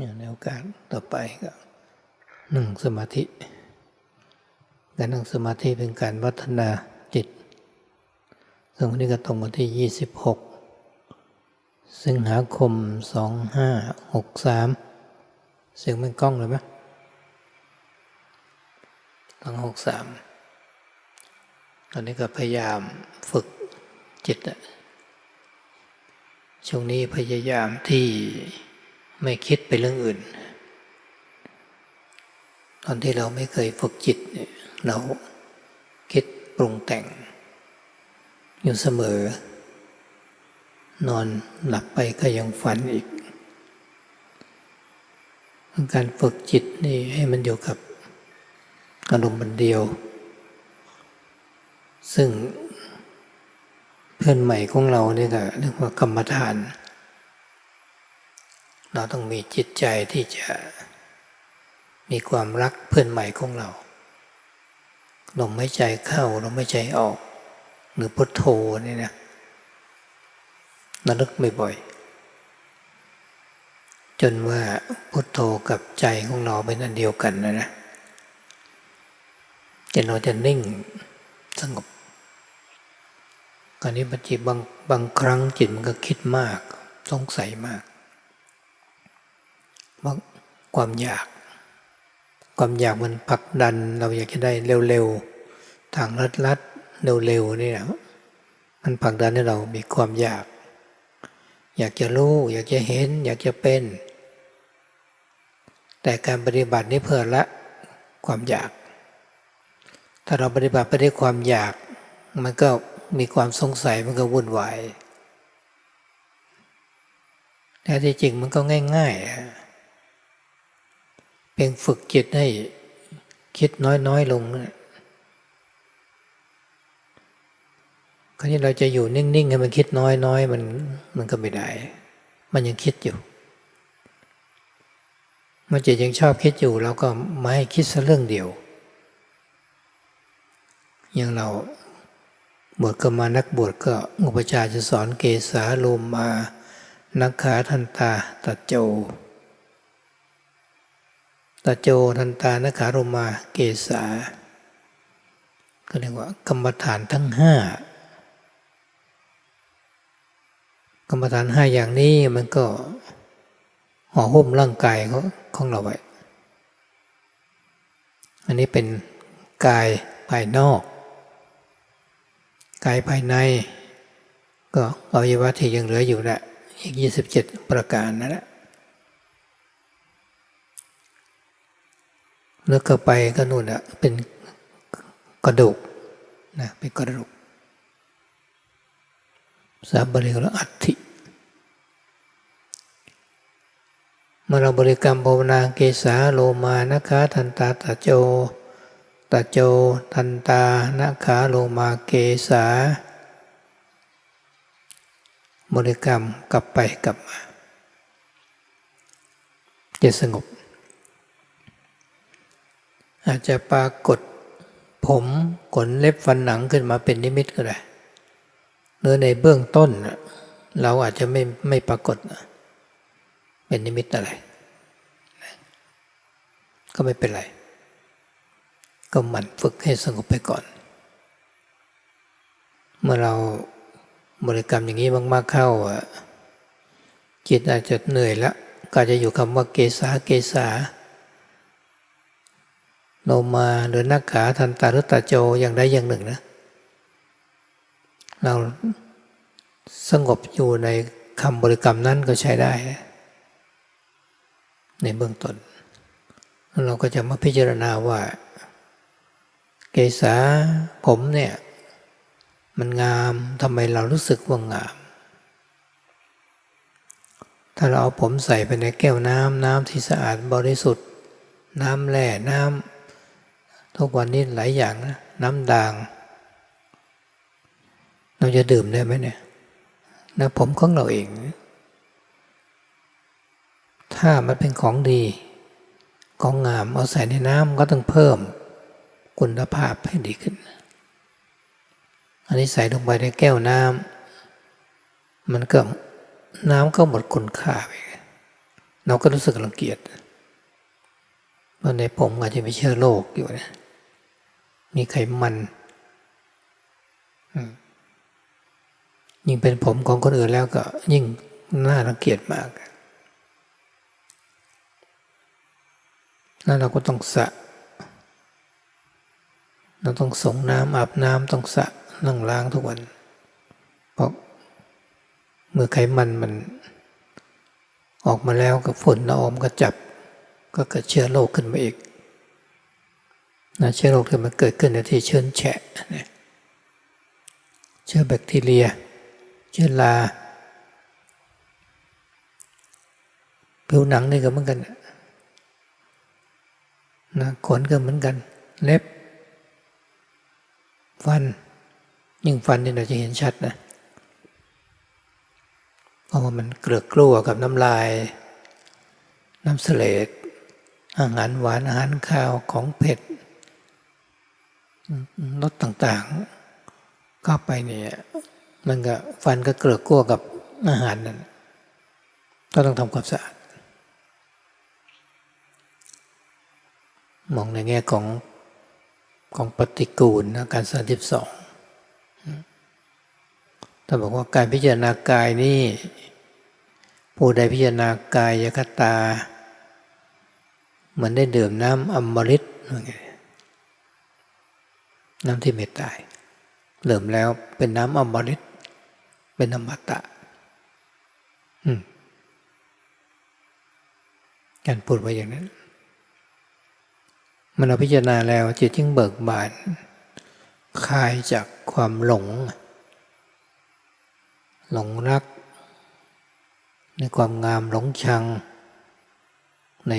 เนี่ยในโอกาสต่อไปก็นั่งสมาธิ การนั่งสมาธิเป็นการวัฒนาจิต ซึ่งวันนี้ก็ตรงวันที่ 26 สิงหาคม 2563 เสียงเป็นกล้องเลยไหมตั้ง63 ตอนนี้ก็พยายามฝึกจิต ช่วงนี้พยายามที่ ไม่คิดไปเรื่องอื่น ตอนที่เราไม่เคยฝึกจิตเราคิดปรุงแต่ง อยู่เสมอ นอนหลับไปก็ยังฝันอีก การฝึกจิตนี่ให้มันอยู่กับอารมณ์มันเดียว ซึ่งเพื่อนใหม่ของเราเนี่ยก็เรียกว่ากรรมฐานเเราต้องมีจิตใจที่จะมีความรักเพื่อนใหม่ของเราลมไม่ใจเข้าลมไม่ใจออก หรือพุทโธนี่นะระลึกบ่อยๆจนว่าพุทโธกับใจของเราเป็นอันเดียวกันนะนะจนเราจะนิ่งสงบการนี้บางทีบางบางครั้งจิตมันก็คิดมาก สงสัยมาก บาความอยาก ความอยากมันผลักดัน เราอยากจะได้เร็วๆทางลัดๆเร็วๆนี่นะมันผลักดันให้เรามีความอยาก อยากจะรู้ อยากจะเห็น อยากจะเป็น แต่การปฏิบัตินี้เพื่อละความอยาก ถ้าเราปฏิบัติไปด้วยความอยาก มันก็มีความสงสัยมันก็วุ่นวายแต่ที่จริงมันก็ง่าย ๆ เป็นฝึกจิตให้คิดน้อยๆลงนะคราวนี้เราจะอยู่นิ่งๆให้มันคิดน้อยๆมันมันก็ไม่ได้ มันยังคิดอยู่ มันจิตยังชอบคิดอยู่เราก็ไม่ให้คิดสักเรื่องเดียว อย่างเราบวชก็มานักบวชก็อุปชาจะสอนเกสาโลมมา นักขาทันตาตัดโจ ตัดโจทันตานักขาโลมาเกสาก็เรียกว่ากรรมฐานทั้งห้ากรรมฐานห้าอย่างนี้มันก็ห่อหุ้มร่างกายของเราไว้ อันนี้เป็นกายภายนอก กายภายใน ก็อวัยวะที่ยังเหลืออยู่แหละอีก 27 ประการนั่นแหละ เลือกเข้าไปก็นู่นอะเป็นกระดูกนะเป็นกระดูกสาบริกรอัฐิเมื่อเราบริกรรมภาวนาเกสาโลมานะคะทันตาตาโจตโจทันตานาขาโลมาเกสาบริกรรมกลับไปกลับมาจะสงบ อาจจะปรากฏผมขนเล็บฟันหนังขึ้นมาเป็นนิมิตก็ได้หรือในเบื้องต้น เราอาจจะไม่ไม่ปรากฏเป็นนิมิตอะไร ก็ไม่เป็นไร ก็หมั่นฝึกให้สงบไปก่อน เมื่อเราบริกรรมอย่างนี้มาก ๆเข้าจิตอาจจะเหนื่อยล้วก็จะอยู่คำว่าเกสาเกสา โลมาหรือนักขาทันตารุตาโจอย่างใดอย่างหนึ่งนะ เราสงบอยู่ในคำบริกรรมนั้นก็ใช้ได้ ในเบื้องต้น เราก็จะมาพิจารณาว่า เกษาผมเนี่ย มันงามทำไมเรารู้สึกว่างาม ถ้าเราเอาผมใส่ไปในแก้วน้ำน้ำที่สะอาดบริสุทธิ์ น้ำแร่น้ำ ทุกวันนี้หลายอย่างนะน้ำด่าง เราจะดื่มได้ไหมเนี่ยนะผมของเราเอง ถ้ามันเป็นของดี ของงามเอาใส่ในน้ำก็ต้องเพิ่มคุณภาพให้ดีขึ้น อันนี้ใส่ลงไปในแก้วน้ำมันก็น้ำก็หมดคุณค่าไปเราก็รู้สึกรังเกียจเพราะในผมอาจจะไมีเชื้อโรคอยู่นะ มีไขมันยิ่งเป็นผมของคนอื่นแล้วก็ยิ่งน่ารังเกียจมาก แล้วเราก็ต้องสระเราต้องส่งน้ำอาบน้ำต้องสระนั่งล้างทุกวัน เพราะเมื่อไขมันมัน ออกมาแล้วกับฝุ่นละอองก็จับ ก็เกิดเชื้อโรคขึ้นมาอีก นะเชื้อโรคที่มันเกิดขึ้นในที่เชื้อแฉะนะเชื้อแบคทีเรีย เชื้อราผิวหนังนี่ก็เหมือนกันนะขนก็เหมือนกัน เล็บ ฟัน ยิ่งฟันนี่เราจะเห็นชัดนะเพราะว่ามันเกลือกกลัวกับน้ำลาย น้ำเสลดอาหารหวานอาหารข้าวของเผ็ด รสต่างๆ เข้าไปเนี่ย มันก็ฟันก็เกลือกกลัวกับอาหารนั่นก็ต้องทำความสะอาด มองในแง่ของของปฏิกูลนะการสามสิบสองถ้าบอกว่าการพิจารณากายนี่ผู้ใดพิจารณากายยคตา เหมือนได้ดื่มน้ำอมฤตอะไร น้ำที่ไม่ตายเริ่มแล้วเป็นน้ำอมฤตเป็นอมตะการพูดไว้อย่างนั้น มันเราพิจารณาแล้วจิตจึงเบิกบานคลายจากความหลง หลงรัก ในความงามหลงชัง ใน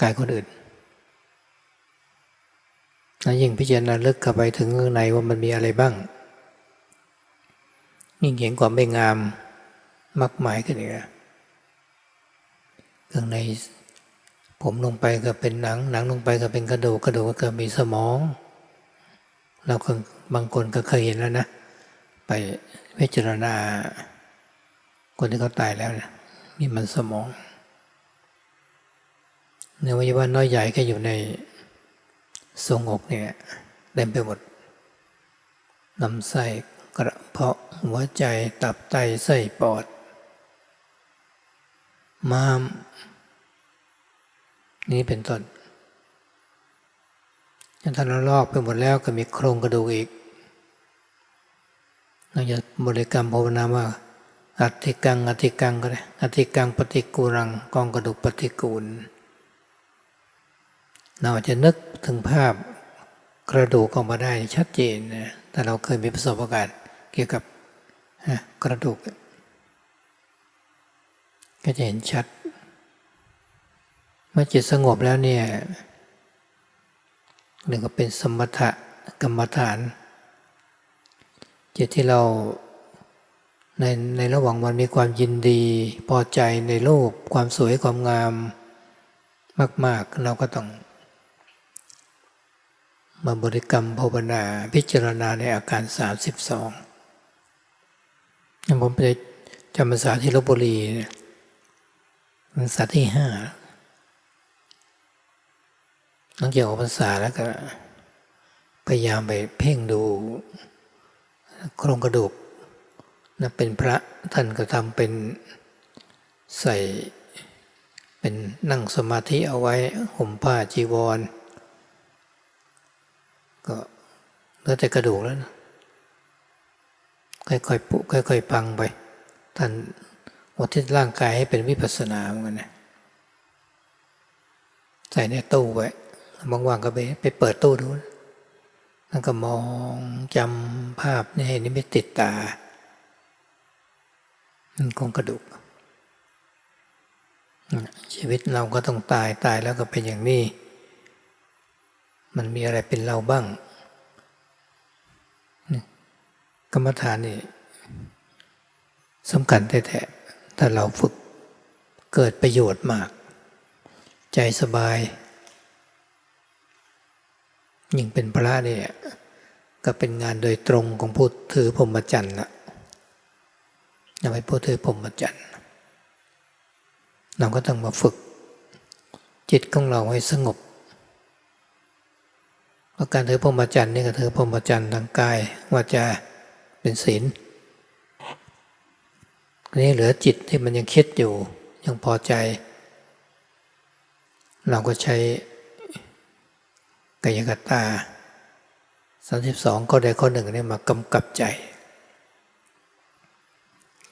กายคนอื่น นะยิ่งพิจารณาลึกเข้าไปถึงข้างในว่ามันมีอะไรบ้าง ยิ่งเห็นความไม่งามมากมายขึ้นอีกข้างในผมลงไปก็เป็นหนัง หนังลงไปก็เป็นกระดูกกระดูกก็มีสมอง เราบางคนก็เคยเห็นแล้วนะ ไปพิจารณา คนที่เขาตายแล้วนะนี่มันสมองเนื้อวัยวะน้อยใหญ่ก็อยู่ใน ทรงอกเนี่ยเต็มไปหมดลำไส้กระเพาะหัวใจตับไตไส้ปอด ม้าม นี่เป็นต้นจนท่านลอกไปหมดแล้วก็มีโครงกระดูกอีกเราจะบริกรรมภาวนาว่าอัติกังอัติกังก็ได้อัติกังปฏิกูรังกองกระดูกปฏิกูล เราจะนึกถึงภาพกระดูกออกมาได้ชัดเจนนะแต่เราเคยมีประสบการณ์เกี่ยวกับกระดูก ก็จะเห็นชัด เมื่อจิตสงบแล้วเนี่ยหนึ่งก็เป็นสมถะกรรมฐาน จิตที่เราในในระหว่างวันมีความยินดีพอใจในรูปความสวยความงามมาก ๆ เราก็ต้อง มาบริกรรมภาวนาพิจารณาในอาการ 32อย่างผมไปจำภาษาที่ลบบุรีภาษาที่ห้าหลังจากออกภาษาแล้วก็พยายามไปเพ่งดูโครงกระดูกนะเป็นพระท่านก็ทำเป็นใส่เป็นนั่งสมาธิเอาไว้ห่มผ้าจีวร ก็เหลือแต่กระดูกแล้วนะค่อยๆปุค่อยๆพังไปท่านวัทิศร่างกายให้เป็นวิปัสสนาเหมือนกันนะใส่ในตู้ไว้บางวันก็ไปไปเปิดตู้ดูแล้วก็มองจำภาพนี่ให้นิมิตติดตามันคงกระดูก ชีวิตเราก็ต้องตายตายแล้วก็เป็นอย่างนี้ มันมีอะไรเป็นเราบ้าง กรรมฐานนี่สำคัญแท้ๆถ้าเราฝึกเกิดประโยชน์มาก ใจสบาย ยิ่งเป็นพระเนี่ยก็เป็นงานโดยตรงของผู้ถือพรหมจรรย์นะอย่าไปผู้ถือพรหมจรรย์เราก็ต้องมาฝึก จิตของเราให้สงบาะการถือพรหมจรรย์นี่ก็ถือพรหมจรรย์ทางกายวาจาเป็นศีลนี้เหลือจิตที่มันยังคิดอยู่ยังพอใจ เราก็ใช้กายกตา32ข้อใดข้อหนึ่งนี่มากำกับใจ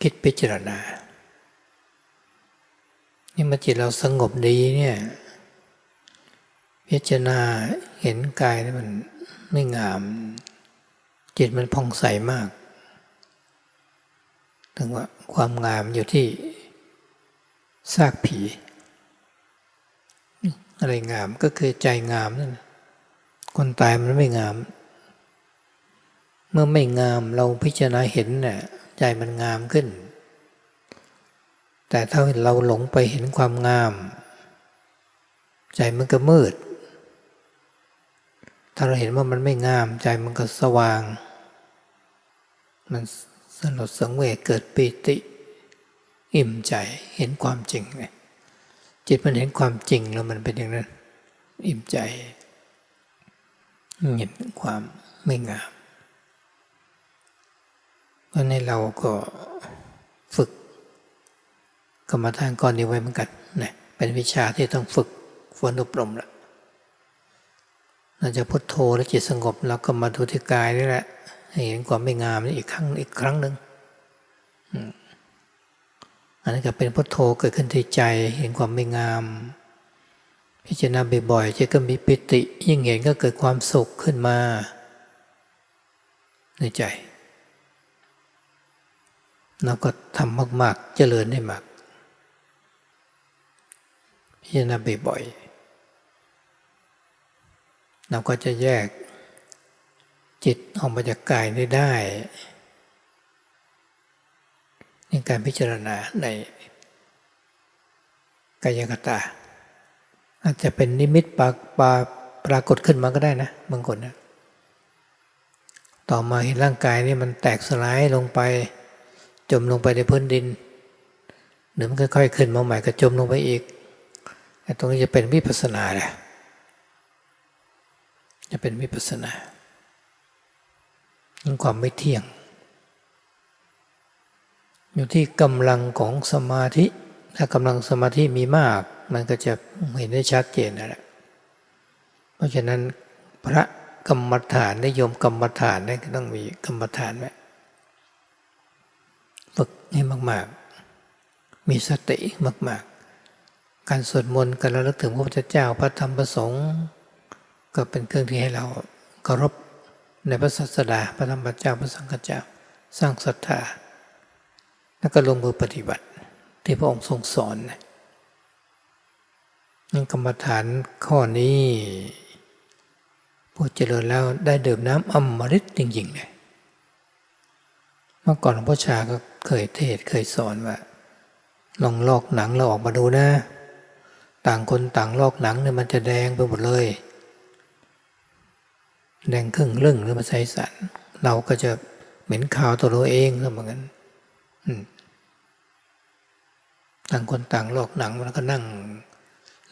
คิดพิจารณา นี่มาจิตเราสงบดีเนี่ย พิจารณาเห็นกายมันไม่งาม จิตมันผ่องใสมาก ถึงว่าความงามอยู่ที่ซากผี อะไรงามก็คือใจงามนั่นคนตายมันไม่งาม เมื่อไม่งามเราพิจารณาเห็นเนี่ยใจมันงามขึ้น แต่ถ้าเราหลงไปเห็นความงาม ใจมันก็มืด ถ้าเราเห็นว่ามันไม่งามใจมันก็สว่าง มันสลดสังเวชเกิดปีติ อิ่มใจเห็นความจริงไงจิตมันเห็นความจริงแล้วมันเป็นอย่างนั้น อิ่มใจเห็นความไม่งามเพราะในเราก็ฝึกกรรมฐานก้อนนี้ไว้เหมือนกันนะเป็นวิชาที่ต้องฝึกฝนอบรมและ เราจะพุทโธแล้วจิตสงบเราก็มาดูที่กายนี่แหละเห็นความไม่งามนี่อีกครั้งอีกครั้งหนึ่งอันนี้ก็เป็นพุทโธเกิดขึ้นที่ใจเห็นความไม่งาม พิจารณาบ่อยๆจะก็มีปิติ ยิ่งเห็นก็เกิดความสุขขึ้นมา ในใจเราก็ทำมาก ๆ เจริญได้มาก พิจารณาบ่อยๆ เราก็จะแยกจิตออกมาจากกายได้ได้ในการพิจารณาในกายกตา อาจจะเป็นนิมิตปรปาปรากฏขึ้นมาก็ได้นะบางคนนะต่อมาเห็นร่างกายนี่มันแตกสลายลงไป จมลงไปในพื้นดินหรือมันค่อยๆขึ้นมาใหม่ก็จมลงไปอีกแต่ตรงนี้จะเป็นวิปัสสนาแหละ จะเป็นวิปัสสนาความไม่เที่ยง อยู่ที่กำลังของสมาธิ ถ้ากำลังสมาธิมีมาก มันก็จะเห็นได้ชัดเจนนั่นแหละเพราะฉะนั้นพระกรรมฐานนิยมกรรมฐานนี่ก็ต้องมีกรรมฐานไว้ฝึกให้มาก ๆ มีสติมาก ๆ การสวดมนต์การระลึกถึงพระพุทธเจ้าพระธรรมพระสงฆ์ ก็เป็นเครื่องที่ให้เราเคารพในพระศาสดาพระธรรมเจ้าพระสังฆเจ้าสร้างศรัทธา แล้วก็ลงมือปฏิบัติที่พระองค์ทรงสอนนั่นกรรมฐานข้อนี้ผู้เจริญแล้วได้ดื่มน้ำอมฤตจริงๆเลยเมื่อก่อนหลวงพ่อชาก็เคยเทศเคยสอนว่าลองลอกหนังเราออกมาดูนะ ต่างคนต่างลอกหนังเนี่ยมันจะแดงไปหมดเลย แดงครึ่งเรื่องหรือมาใช้สันเราก็จะเหม็นข่าวตัวเราเองแล้วเหมือนกันต่างคนต่างลอกหนังมันก็นั่ง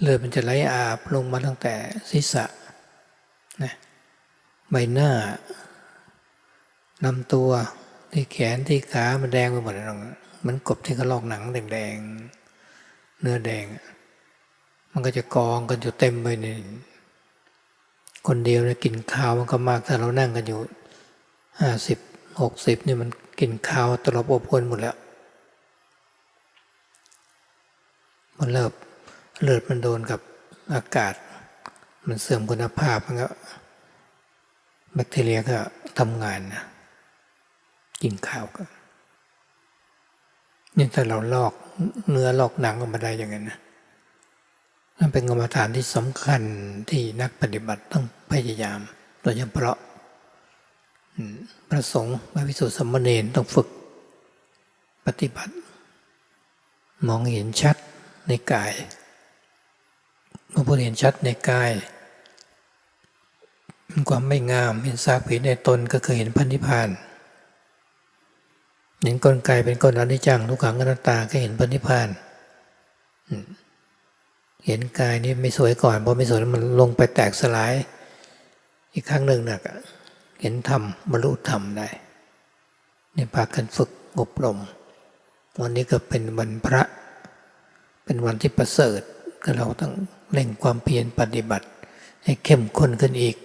เลือดมันจะไหลอาบลงมาตั้งแต่ศีรษะนะใบหน้าลำตัวที่แขนที่ขามันแดงไปหมดเลยมันกบที่เขาลอกหนังแดงๆเนื้อแดง มันก็จะกองกันอยู่เต็มไปใน คนเดียวเนี่ยกินข้าวมันก็มากถ้าเรานั่งกันอยู่ห้าสิบหกสิบนี่มันกินข้าวตลบอบอวนหมดแล้ว มันเลิบเลือดมันโดนกับอากาศ มันเสื่อมคุณภาพมันก็แบคทีเรียก็ทำงานนะกินข้าวก็นี่ถ้าเราลอกเนื้อลอกหนังออกมาได้อย่างนั้นนะ นั่นเป็นกรรมฐานที่สำคัญที่นักปฏิบัติต้องพยายาม โดยเฉพาะพระสงฆ์พระวิสุทธิสมณีนต้องฝึกปฏิบัติ มองเห็นชัดในกายเมื่อพูดเห็นชัดในกาย ความไม่งามเห็นซากผีในตนก็คือเห็นพันธิพานเห็นกลไกเป็นกลอนิจจังทุกขังอนัตตาก็เห็นพันธิพานอืม เห็นกายนี่ไม่สวยก่อนพอไม่สวยมันลงไปแตกสลาย อีกครั้งหนึ่งนะก็เห็นธรรมบรรลุธรรมได้นี่พากันฝึกอบรม วันนี้ก็เป็นวันพระ เป็นวันที่ประเสริฐก็เราต้องเร่งความเพียรปฏิบัติ ให้เข้มข้นขึ้นอีก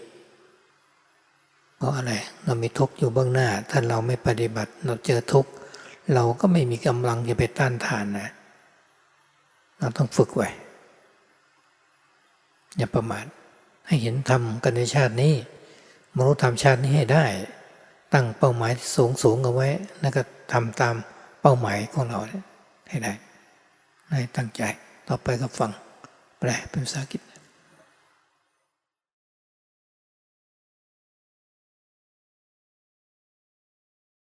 เพราะอะไรเรามีทุกข์อยู่เบื้องหน้า ถ้าเราไม่ปฏิบัติเราเจอทุกข์เราก็ไม่มีกำลังจะไปต้านทานนะ เราต้องฝึกไว้ อย่าประมาทให้เห็นธรรมกันในชาตินี้มนุษย์ทำชาตินี้ให้ได้ ตั้งเป้าหมายสูงสูงเอาไว้ แล้วก็ทำตามเป้าหมายของเราเนี่ยให้ได้ให้ตั้งใจต่อไปก็ฟังแปลเป็นภาษาอังกฤษ